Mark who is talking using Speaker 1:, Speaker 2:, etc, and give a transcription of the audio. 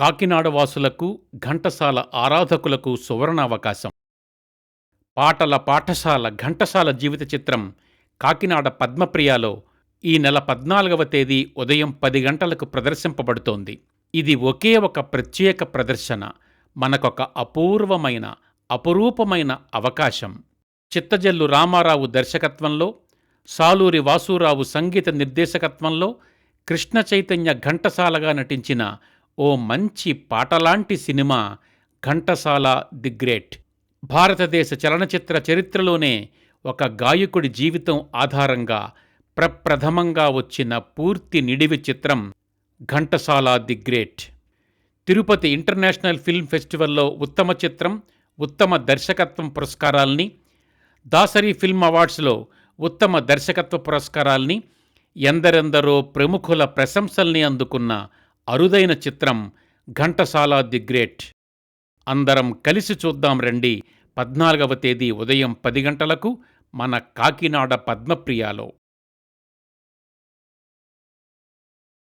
Speaker 1: కాకినాడ వాసులకు ఘంటసాల ఆరాధకులకు సువర్ణావకాశం. పాటల పాఠశాల ఘంటసాల జీవిత చిత్రం కాకినాడ పద్మప్రియాలో ఈ నెల పద్నాలుగవ తేదీ ఉదయం పది గంటలకు ప్రదర్శింపబడుతోంది. ఇది ఒకే ఒక ప్రత్యేక ప్రదర్శన మనకొక అపూర్వమైన అపురూపమైన అవకాశం. చిత్తజల్లు రామారావు దర్శకత్వంలో సాలూరి వాసురావు సంగీత నిర్దేశకత్వంలో కృష్ణ చైతన్య ఘంటసాలగా నటించిన ఓ మంచి పాటలాంటి సినిమా ఘంటసాల ది గ్రేట్. భారతదేశ చలనచిత్ర చరిత్రలోనే ఒక గాయకుడి జీవితం ఆధారంగా ప్రప్రథమంగా వచ్చిన పూర్తి నిడివి చిత్రం Ghantasala the great. Tirupati international film ఫెస్టివల్లో ఉత్తమ చిత్రం ఉత్తమ దర్శకత్వం పురస్కారాల్ని దాసరి ఫిల్మ్ అవార్డ్స్లో ఉత్తమ దర్శకత్వ పురస్కారాల్ని ఎందరెందరో ప్రముఖుల ప్రశంసల్ని అందుకున్న అరుదైన చిత్రం ఘంటసాల ది గ్రేట్. అందరం కలిసి చూద్దాం రండి. పద్నాలుగవ తేదీ ఉదయం పది గంటలకు మన కాకినాడ పద్మప్రియాలో.